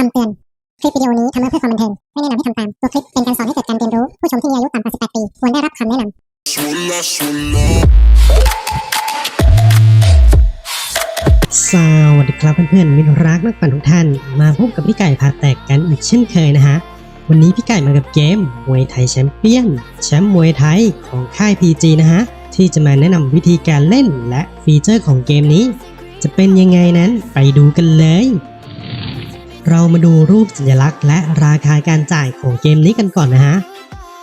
คำเตือน คลิปวิดีโอนี้ทำมาเพื่อความบันเทิง ไม่แนะนำให้ทำตาม ตัวคลิปเป็นการสอนให้เกิดการเรียนรู้ ผู้ชมที่มีอายุต่ำกว่า 18 ปี ควรได้รับคำแนะนำสวัสดีครับเพื่อนๆมิตรรักนักปั่นทุกท่าน มาพบกับพี่ไก่พาแตกกันอีกเช่นเคยนะฮะ วันนี้พี่ไก่มากับเกมมวยไทยแชมเปี้ยน แชมป์มวยไทยของค่าย PG นะฮะ ที่จะมาแนะนำวิธีการเล่นและฟีเจอร์ของเกมนี้ จะเป็นยังไงนั้นไปดูกันเลย เรามาดูรูปสัญลักษณ์และราคาการจ่ายของเกมนี้กันก่อนนะฮะ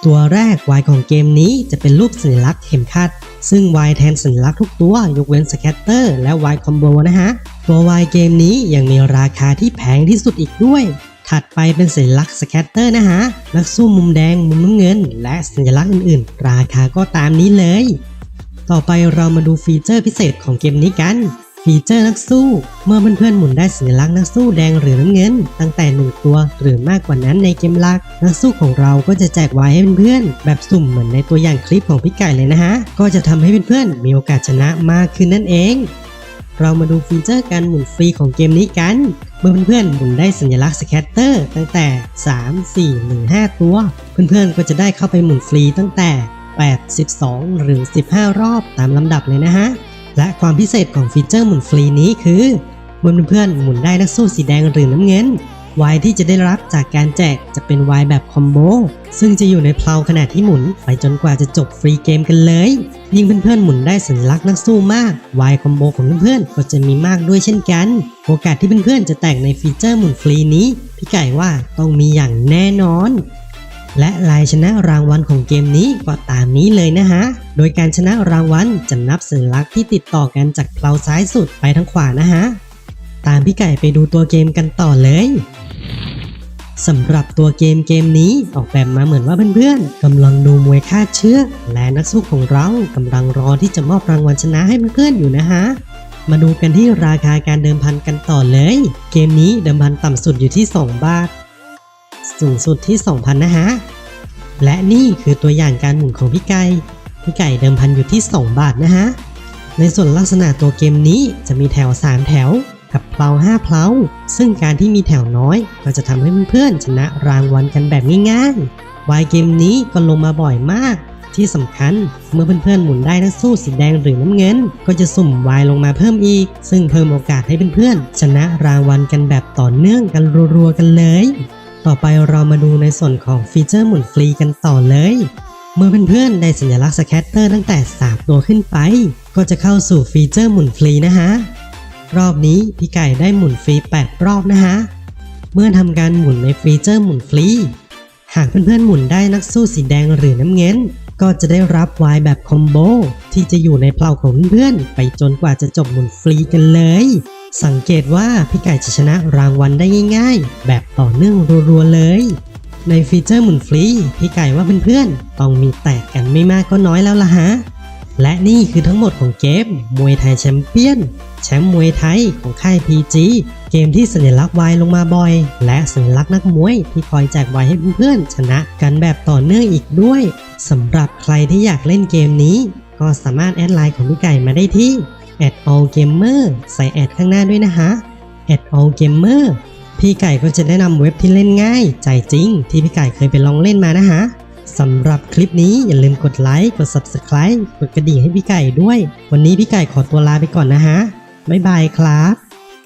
ตัวแรก Y ของเกมนี้จะเป็นรูปสัญลักษณ์เข็มขัด ซึ่ง Y แทนสัญลักษณ์ทุกตัวยกเว้นสแคตเตอร์และ Y Combo นะฮะ ตัว Y เกมนี้ยังมีราคาที่แพงที่สุดอีกด้วย ถัดไปเป็นสัญลักษณ์สแคตเตอร์นะฮะ นักสู้มุมแดง มุมน้ำเงิน และสัญลักษณ์อื่นๆ ราคาก็ตามนี้เลย ต่อไปเรามาดูฟีเจอร์พิเศษของเกมนี้กัน ฟีเจอร์นักสู้ เมื่อเพื่อนๆหมุนได้สัญลักษณ์นักสู้แดงหรือน้ำเงิน ตั้งแต่หนึ่งตัว หรือมากกว่านั้นในเกมหลัก นักสู้ของเราก็จะแจกไว้ให้เพื่อนๆแบบสุ่มเหมือนในตัวอย่างคลิปของพี่ไก่เลยนะฮะ ก็จะทำให้เพื่อนๆมีโอกาสชนะมากขึ้นนั่นเอง เรามาดูฟีเจอร์การหมุนฟรีของเกมนี้กันเมื่อเพื่อนๆหมุนได้สัญลักษณ์สแคตเตอร์ตั้งแต่ 3 4หรือ5ตัว เพื่อนๆก็จะได้เข้าไปหมุนฟรีตั้งแต่ 8 12 หรือ 15 รอบตามลำดับเลยนะฮะ และความพิเศษของฟีเจอร์หมุนฟรีนี้คือเมื่อเพื่อนๆหมุนได้นักสู้สีแดงหรือน้ำเงินวายที่จะได้รับจากการแจกจะเป็นวายแบบคอมโบซึ่งจะอยู่ในเพลาขณะที่หมุน ไปจนกว่าจะจบฟรีเกมกันเลย ยิ่งเพื่อนๆหมุนได้สัญลักษณ์นักสู้มากวายคอมโบของเพื่อนๆก็จะมีมากด้วยเช่นกัน โอกาสที่เพื่อนๆจะแตกในฟีเจอร์หมุนฟรีนี้ พี่ไก่ว่าต้องมีอย่างแน่นอน และรายชนะรางวัลของเกมนี้ก็ตามนี้เลยนะฮะ โดยการชนะรางวัลจะนับสัญลักษณ์ที่ติดต่อกันจากเพลาซ้ายสุดไปทางขวานะฮะ ตามพี่ไก่ไปดูตัวเกมกันต่อเลยสำหรับตัวเกมเกมนี้ออกแบบมาเหมือนว่าเพื่อนๆกำลังดูมวยคาเชือและนักสู้ของเรากำลังรอที่จะมอบรางวัลชนะให้เพื่อนๆอยู่นะฮะ มาดูกันที่ราคาการเดิมพันกันต่อเลย เกมนี้เดิมพันต่ำสุดอยู่ที่ 2 บาท สูงสุดที่ 2,000 นะฮะ และนี่คือตัวอย่างการหมุนของพี่ไก่พี่ไก่เดิมพันอยู่ที่ 2 บาทนะฮะ ในส่วนลักษณะตัวเกมนี้จะมีแถว 3 แถวกับเพลา5เพลาซึ่งการที่มีแถวน้อยก็จะทำให้เพื่อนๆชนะรางวัลกันแบบง่ายๆวายเกมนี้ก็ลงมาบ่อยมาก ที่สำคัญเมื่อเพื่อนๆหมุนได้นักสู้สีแดงหรือน้ำเงิน ก็จะสุ่มวายลงมาเพิ่มอีก ซึ่งเพิ่มโอกาสให้เพื่อนๆชนะรางวัลกันแบบต่อเนื่องกันรัวๆกันเลย ต่อไปเรามาดูในส่วนของฟีเจอร์หมุนฟรีกันต่อเลย เมื่อเพื่อนๆได้สัญลักษณ์สแคตเตอร์ตั้งแต่ 3 ตัวขึ้นไป ก็จะเข้าสู่ฟีเจอร์หมุนฟรีนะฮะ รอบนี้พี่ไก่ได้หมุนฟรี 8 รอบนะฮะ เมื่อทำการหมุนในฟีเจอร์หมุนฟรี หากเพื่อนๆหมุนได้นักสู้สีแดงหรือน้ำเงินก็จะได้รับวายแบบคอมโบที่จะอยู่ในเพลาของเพื่อนๆไปจนกว่าจะจบหมุนฟรีกันเลย สังเกตว่าพี่ไก่จะชนะรางวัลได้ง่าย ๆ แบบต่อเนื่องรัวๆเลย ในฟีเจอร์หมุนฟรีพี่ไก่ว่าเพื่อนๆต้องมีแตกกันไม่มากก็น้อยแล้วล่ะฮะ และนี่คือทั้งหมดของเกมมวยไทยแชมเปี้ยนแชมป์มวยไทยของค่าย PG เกมที่สัญลักษณ์วายลงมาบ่อย และสัญลักษณ์นักมวยที่คอยแจกไวให้เพื่อนๆชนะกันแบบต่อเนื่องอีกด้วยสำหรับใครที่อยากเล่นเกมนี้ ก็สามารถแอดไลน์ของพี่ไก่มาได้ที่ @allgamer ใส่แอดข้างหน้าด้วยนะฮะ @allgamer พี่ไก่ก็จะแนะนำเว็บที่เล่นง่ายใจจริง ที่พี่ไก่เคยไปลองเล่นมานะฮะสำหรับคลิปนี้อย่าลืมกดไลค์กด Subscribe กดกระดิ่งให้พี่ไก่ด้วย วันนี้พี่ไก่ขอตัวลาไปก่อนนะฮะบ๊ายบายครับ